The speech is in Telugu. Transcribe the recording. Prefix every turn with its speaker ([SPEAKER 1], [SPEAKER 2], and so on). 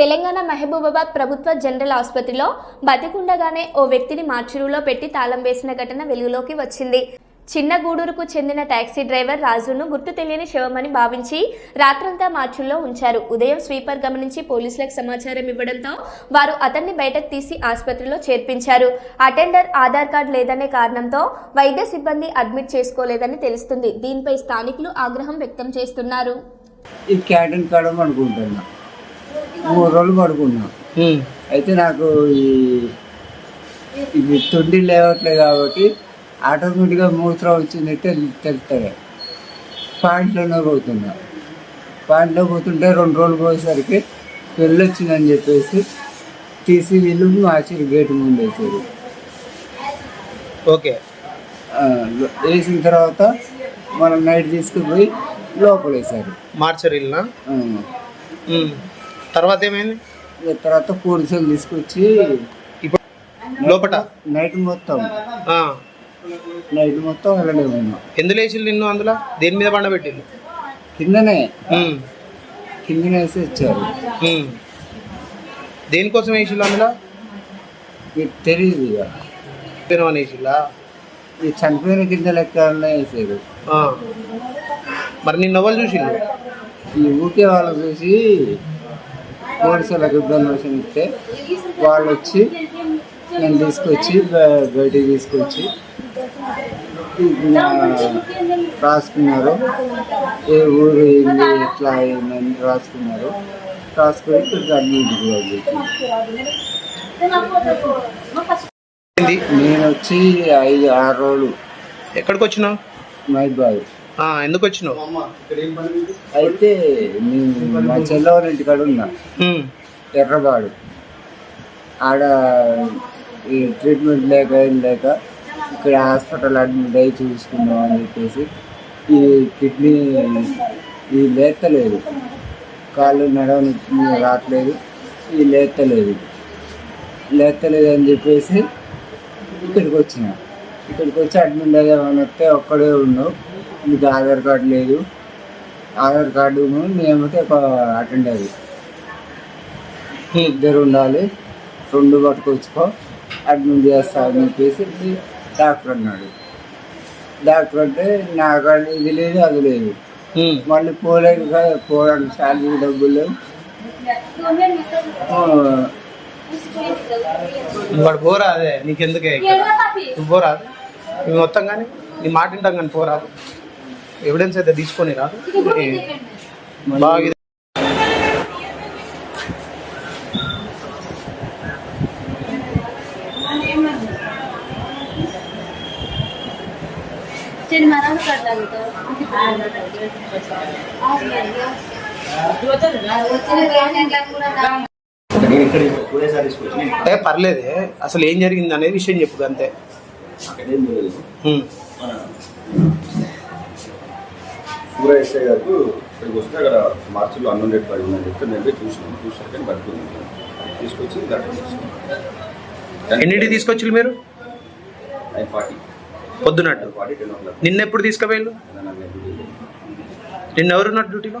[SPEAKER 1] తెలంగాణ మహబూబాబాద్ ప్రభుత్వ జనరల్ ఆసుపత్రిలో బతికుండగానే ఓ వ్యక్తిని మార్చురులో పెట్టి తాళం వేసిన ఘటన వెలుగులోకి వచ్చింది. చిన్న గూడూరుకు చెందిన టాక్సీ డ్రైవర్ రాజును గుర్తు తెలియని శవమని భావించి రాత్రంతా మార్చుల్లో ఉంచారు. ఉదయం స్వీపర్ గమనించి పోలీసులకు సమాచారం ఇవ్వడంతో వారు అతన్ని బయటకు తీసి ఆసుపత్రిలో చేర్పించారు. అటెండర్ ఆధార్ కార్డు లేదనే కారణంతో వైద్య సిబ్బంది అడ్మిట్ చేసుకోలేదని తెలుస్తుంది. దీనిపై స్థానికులు ఆగ్రహం వ్యక్తం చేస్తున్నారు.
[SPEAKER 2] మూడు రోజులు పడుకున్నా. అయితే నాకు ఈ ఇది తొండి లేవట్లేదు కాబట్టి ఆటోమేటిక్గా మూత్రం వచ్చింది తెలు తెలుస్తుంది పాయింట్లోనే పోతున్నా. పాయింట్లో పోతుంటే రెండు రోజులు పోయేసరికి పెళ్ళి వచ్చిందని చెప్పేసి తీసి వీళ్ళు మార్చి గేట్ ముందు వేసారు.
[SPEAKER 3] ఓకే.
[SPEAKER 2] వేసిన తర్వాత మనం నైట్ తీసుకుపోయి లోపల వేసారు
[SPEAKER 3] మార్చరిల్నా. తర్వాత ఏమైంది?
[SPEAKER 2] తర్వాత పోలీసులు తీసుకొచ్చి
[SPEAKER 3] ఇప్పుడు లోపట?
[SPEAKER 2] నైట్ మొత్తం. నైట్ మొత్తం ఉన్నాం.
[SPEAKER 3] ఎందులో వేసిల్లు నిన్ను అందులో? దేని మీద పండబెట్టిల్లు
[SPEAKER 2] కిందనే. కిందనే వేసి వచ్చారు
[SPEAKER 3] ఉమ్. దేనికోసం వేసిల్లు అందులో?
[SPEAKER 2] మీకు తెలియదు ఇక.
[SPEAKER 3] పెనవని వేసిల్లా
[SPEAKER 2] ఈ చనిపోయిన కింద లెక్కనే వేసారు.
[SPEAKER 3] మరి నిన్న ఎవరు చూసిల్లు
[SPEAKER 2] ఈ ఊకే వాళ్ళు చూసి పోలీసులకు ఇన్ఫర్మేషన్ ఇస్తే వాళ్ళు వచ్చి నన్ను తీసుకొచ్చి బయటికి తీసుకొచ్చి రాసుకున్నారు. ఏ ఊరు ఏంది ఎట్లా అయిందని రాసుకున్నారు. రాసుకొని అడ్మిట్ నేను వచ్చి ఐదు ఆరు రోజులు
[SPEAKER 3] ఎక్కడికి వచ్చినావు?
[SPEAKER 2] మైబాద్
[SPEAKER 3] ఆ, ఎందుకు వచ్చినావు?
[SPEAKER 2] అయితే నేను మా చెల్లవారి ఇంటికాడ ఉన్నా.
[SPEAKER 3] ఉమ్.
[SPEAKER 2] ఎర్రబాడు. ఆడ ఈ ట్రీట్మెంట్ లేక ఏం లేక ఇక్కడ హాస్పిటల్ అడ్మిట్ అయ్యి చూసుకున్నాం అని చెప్పేసి ఈ కిడ్నీ ఈ లేత్తలేదు కాళ్ళు నడవని రావట్లేదు. ఈ లేత్తలేదు లేత్తలేదు అని చెప్పేసి ఇక్కడికి వచ్చిన. ఇక్కడికి వచ్చి అడ్మిట్ అయ్యామని వస్తే ఒక్కడే ఉన్నావు. నీకు ఆధార్ కార్డు లేదు. ఆధార్ కార్డు మేమైతే అటెండ్ అయ్యి ఇద్దరు ఉండాలి. రెండు పట్టుకొచ్చుకో అడ్మిట్ చేస్తా అని చెప్పేసి డాక్టర్ అన్నాడు. డాక్టర్ అంటే నాకు అది ఇది లేదు అది లేదు. మళ్ళీ పోలేదు కదా పోవడానికి శాలరీ డబ్బులు లేవు.
[SPEAKER 3] వాడు పోరా అదే నీకెందుకే నువ్వు పోరా నువ్వు మొత్తం కానీ నీ మాట వింటాం కానీ పోరాదు. ఎవిడెన్స్ అయితే తీసుకొని
[SPEAKER 4] రా.
[SPEAKER 3] అంటే పర్లేదే. అసలు ఏం జరిగింది అనేది విషయం చెప్పు అంతే.
[SPEAKER 4] సూర్య ఎస్ఐ గారికి ఇక్కడికి వస్తే అక్కడ మార్చిలో అన్నం రేట్ పడి ఉందని చెప్తే నేను పోయి చూసినాను. చూసాక కానీ పట్టుకుంది తీసుకొచ్చి
[SPEAKER 3] ఎన్నింటికి తీసుకొచ్చి మీరు?
[SPEAKER 4] Nine forty.
[SPEAKER 3] పొద్దునట్టు నిన్న ఎప్పుడు తీసుకుపోయారు
[SPEAKER 4] నన్ను
[SPEAKER 3] ఎవరున్నారు డ్యూటీలో?